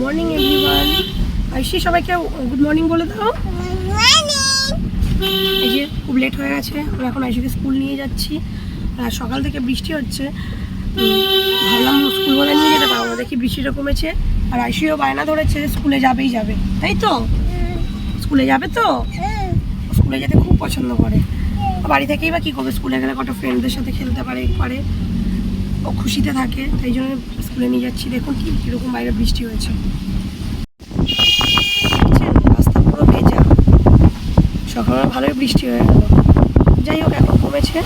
Morning everyone আইসি সবাইকে good morning বলে দাও। এই যে খুব লেট হয়ে গেছে আমরা এখন আইসিকে স্কুল নিয়ে যাচ্ছি। আর সকাল থেকে বৃষ্টি হচ্ছে। ভাবলাম স্কুল বলে নিয়ে যেতে পারব দেখি বৃষ্টিটা কমেছে। আর আইসিও বায়না ধরেছে স্কুলে যাবেই যাবে তাই তো? স্কুলে যাবে তো? স্কুলে যেতে খুব পছন্দ করে। বাড়ি থেকেই বা কী করবে? স্কুলে গেলে কত ফ্রেন্ডদের সাথে খেলতে পারে পারে। ও খুশিতে থাকে তাই জন্য স্কুলে নিয়ে যাচ্ছি। দেখুন কি কীরকম বাইরে বৃষ্টি হয়েছে? রাস্তা পুরো ভেজা। সকালবেলা ভালোই বৃষ্টি হয়ে গেল। যাই হোক এখন কমেছে।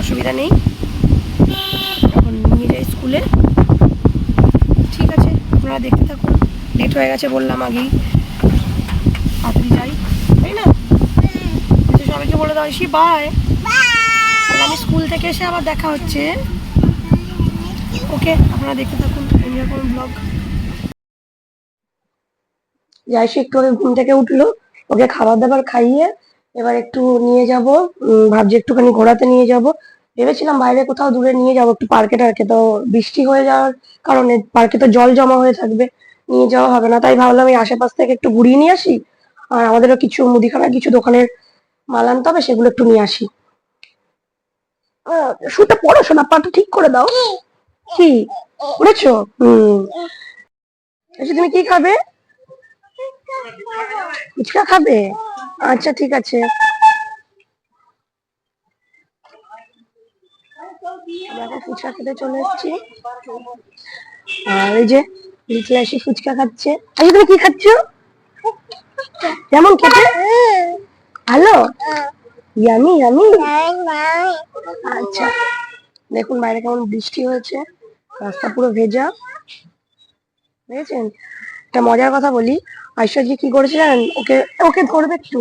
অসুবিধা নেই। এখন নিয়ে যাই স্কুলে। ঠিক আছে আপনারা দেখতে থাকুন। লেট হয়ে গেছে বললাম আগেই। তাড়াতাড়ি যাই। তাই না? আচ্ছা, সবাইকে বলে দাও এসি বাই আমি স্কুল থেকে এসে আবার দেখা হচ্ছে। ওকে, আপনারা থাকুন ব্লগ। একটু আগে ঘুম থেকে উঠল, ওকে খাবার দাবার খাইয়ে এবার একটু নিয়ে যাব ভাবছি একটুখানি ঘোরাতে নিয়ে যাব। ভেবেছিলাম বাইরে কোথাও দূরে নিয়ে যাব, একটু পার্কে টার্কে, তো বৃষ্টি হয়ে যাওয়ার কারণে পার্কে তো জল জমা হয়ে থাকবে, নিয়ে যাওয়া হবে না। তাই ভাবলাম এই আশেপাশ থেকে একটু ঘুরিয়ে নিয়ে আসি, আর আমাদেরও কিছু মুদিখানার কিছু দোকানের মাল আনতে হবে, সেগুলো একটু নিয়ে আসি। শুতে পড়াশোনা, পাটা ঠিক করে দাও। কি? হুম। আচ্ছা তুমি কি খাবে? ফুচকা খাবে? আচ্ছা ঠিক আছে। ফুচকা খেতে চলে এসেছি। আর এই যে, লিটল এসে ফুচকা খাচ্ছে। আচ্ছা তুমি কি খাচ্ছ? কেমন খেতে? ভালো? Yummy yummy? আচ্ছা দেখুন বাইরে কেমন বৃষ্টি হয়েছে। রাস্তা পুরো ভেজা। বুঝেছেন একটা মজার কথা বলি। ঐশ্বর্য কি করেছে জানেন? ওকে ওকে ধরবে একটু।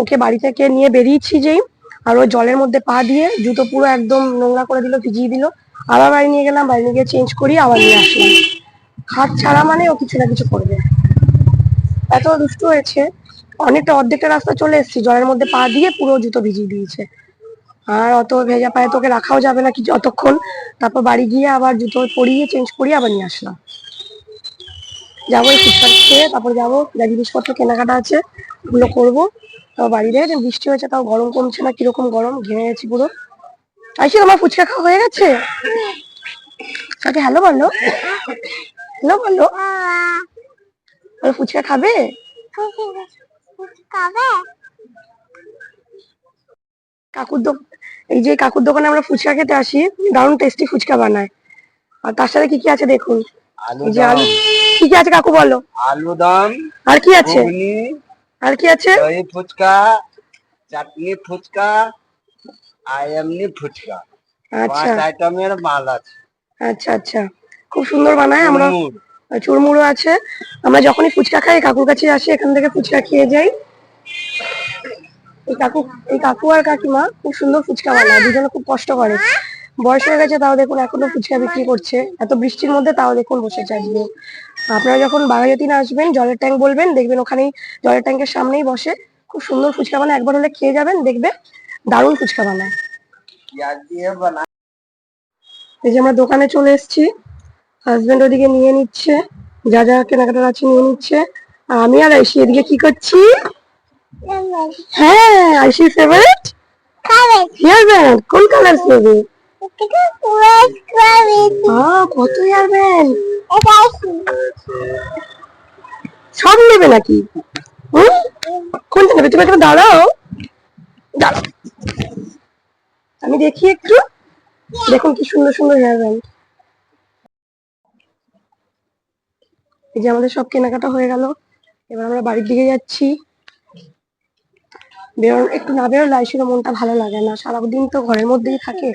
ওকে বাড়ি থেকে নিয়ে বেরিয়েছি যেই, আর ও জলের মধ্যে পা দিয়ে জুতো পুরো একদম নোংরা করে দিল, ভিজিয়ে দিল। আবার বাড়ি নিয়ে গেলাম, বাড়ি নিয়ে গিয়ে চেঞ্জ করি, আবার নিয়ে আসলাম। হাত ছাড়া মানে ও কিছু না কিছু করবে। এত দুষ্টু হয়েছে। অনেকটা অর্ধেকটা রাস্তা চলে এসেছি। জলের মধ্যে পা দিয়ে পুরো জুতো ভিজিয়ে দিয়েছে। আর অত ভেজা পায়ে তোকে রাখাও যাবে না কিছু অতক্ষণ। তারপর বাড়ি গিয়ে আবার জুতো পরিয়ে চেঞ্জ করিয়ে আবার নিয়ে আসলাম। যাব এই ফুচকা খেয়ে তারপর যাব যা জিনিসপত্র কেনাকাটা আছে ওগুলো করব। তাও বাড়িতে যে বৃষ্টি হয়েছে তাও গরম কমছে না কীরকম গরম ঘেমে গেছি পুরো। আইসি তোমার ফুচকা খাওয়া হয়ে গেছে? তাকে হ্যালো বলো। হ্যালো বলো। ওই ফুচকা খাবে? কাকুর দোকান এই যে কাকুর দোকানে আমরা ফুচকা খেতে আসি দারুণ টেস্টি ফুচকা বানায়। আর তার সাথে কি কি আছে দেখুন? যে আলু কি কি আছে কাকু বলো? আলু দম আর কি আছে? আর কি আছে? দহি ফুচকা চাটনি ফুচকা আর এমনি ফুচকা। আচ্ছা। আইটেমের মাল আছে। আচ্ছা আচ্ছা। খুব সুন্দর বানায় আমরা। চুরমুড়ো আছে। আমরা যখনই ফুচকা খাই কাকুর কাছে আসি এখান থেকে ফুচকা খেয়ে যাই। এই কাকু এই কাকু আর কাকিমা খুব সুন্দর ফুচকা বানায়, দুজনে খুব কষ্ট করে। বয়স হয়ে গেছে, তাও দেখুন এখনও ফুচকা বিক্রি করছে। এত বৃষ্টির মধ্যে তাও দেখুন বসেছে আজকে। আপনারা যখন বাঘাযতীনে আসবেন, জলের ট্যাঙ্ক বলবেন, দেখবেন ওখানেই জলের ট্যাঙ্কের সামনেই বসে খুব সুন্দর ফুচকা বানায়। একবার হলে খেয়ে যাবেন দেখবে দারুণ ফুচকা বানায়। বানা এই যে আমরা দোকানে চলে এসেছি। হাজবেন্ড ওদিকে নিয়ে নিচ্ছে, যা যা কেনাকাটার আছে নিয়ে নিচ্ছে। আমি আর আইসি এদিকে কি করছি? হ্যাঁ আইসির ফেভারিট হেয়ার ব্যান্ড কোন কালার নেবে? আহ কত হেয়ার ব্যান্ড সব নেবে নাকি? কোনটা নেবে? তুমি এখানে দাঁড়াও। দাঁড়াও। আমি দেখি একটু। দেখুন কি সুন্দর সুন্দর হেয়ার ব্যান্ড এই যে আমাদের সব কেনাকাটা হয়ে গেল। এবার আমরা বাড়ির দিকে যাচ্ছি। বেরোন একটু না বেরোলে আইসিরও মনটা ভালো লাগে না। সারাদিন তো ঘরের মধ্যেই থাকে।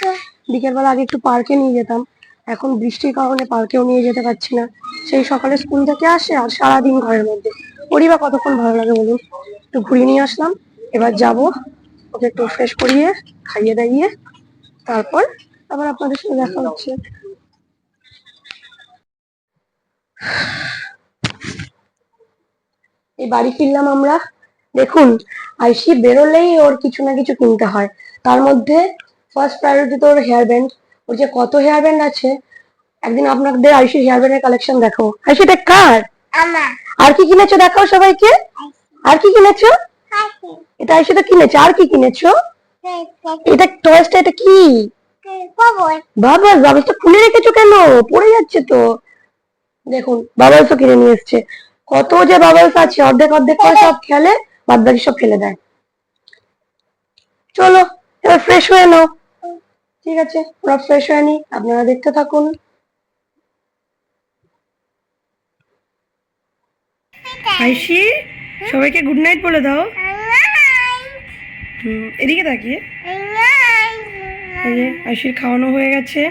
বিকেলবেলা আগে একটু পার্কে নিয়ে যেতাম। এখন বৃষ্টির কারণে পার্কেও নিয়ে যেতে পারছি না। সেই সকালে স্কুল থেকে আসে আর সারাদিন ঘরের মধ্যে। ওরই বা কতক্ষণ ভালো লাগে বলুন? একটু ঘুরিয়ে নিয়ে আসলাম। এবার যাব। ওকে একটু ফ্রেশ করিয়ে, খাইয়ে দাইয়ে, তারপর আবার আপনাদের সাথে দেখা হচ্ছে। এই বাড়ি ফিরলাম আমরা। দেখুন আইসি বেরোলেই ওর কিছু না কিছু কিনতে হয়। তার মধ্যে ফার্স্ট প্রায়োরিটি তো ওর হেয়ার ব্যান্ড ওর যে কত হেয়ার ব্যান্ড আছে একদিন আপনাদের আয়ুষের হেয়ার ব্যান্ডের কালেকশন দেখো। আইসি এটা কার? আর কি কিনেছো দেখাও সবাইকে? আর কি কিনেছো? এটা আয়ুষটা কিনেছো। আর কি কিনেছো? এটা টয়েসটা এটা কি? বাবা বাবাসটা খুলে রেখেছো কেন? পড়ে যাচ্ছে তো। দেখুন বাবাসও কিনে নিয়ে এসছে। কত যে বাবাস আছে অর্ধেক অর্ধেক করে সব খেলে। বাদ বাকি সব ফেলে দেয়। চলো এবার ফ্রেশ হয়ে নাও। ঠিক আছে ওরা ফ্রেশ হয়ে নি আপনারা দেখতে থাকুন। আইসি সবাইকে গুড নাইট বলে দাও। হুম, এদিকে তাকিয়ে। আইসির খাওয়ানো হয়ে গেছে।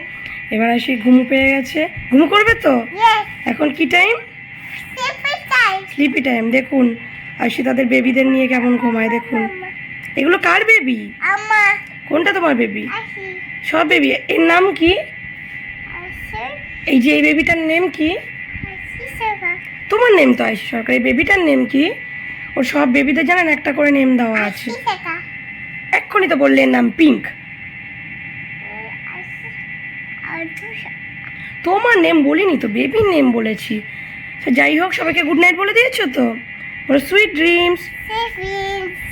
এবার আইসি ঘুম পেয়ে গেছে। ঘুম করবে তো? এখন কি টাইম স্লিপি টাইম দেখুন। আইসি তাদের বেবিদের নিয়ে কেমন ঘুমায় দেখুন। এগুলো কার বেবি কোনটা তোমার বেবি সব বেবি এর নাম কি? এই যে এই বেবিটার নেম কি? তোমার নেম তো আইসি সরকার। এই বেবিটার নেম কি? ওর সব বেবিদের জানেন একটা করে নেম দেওয়া আছে। এক্ষুনি তো বললেন নাম পিঙ্ক তোমার নেম বলিনি তো বেবির নেম বলেছি। তো যাই হোক সবাইকে গুড নাইট বলে দিয়েছ তো? For sweet dreams. Sweet dreams.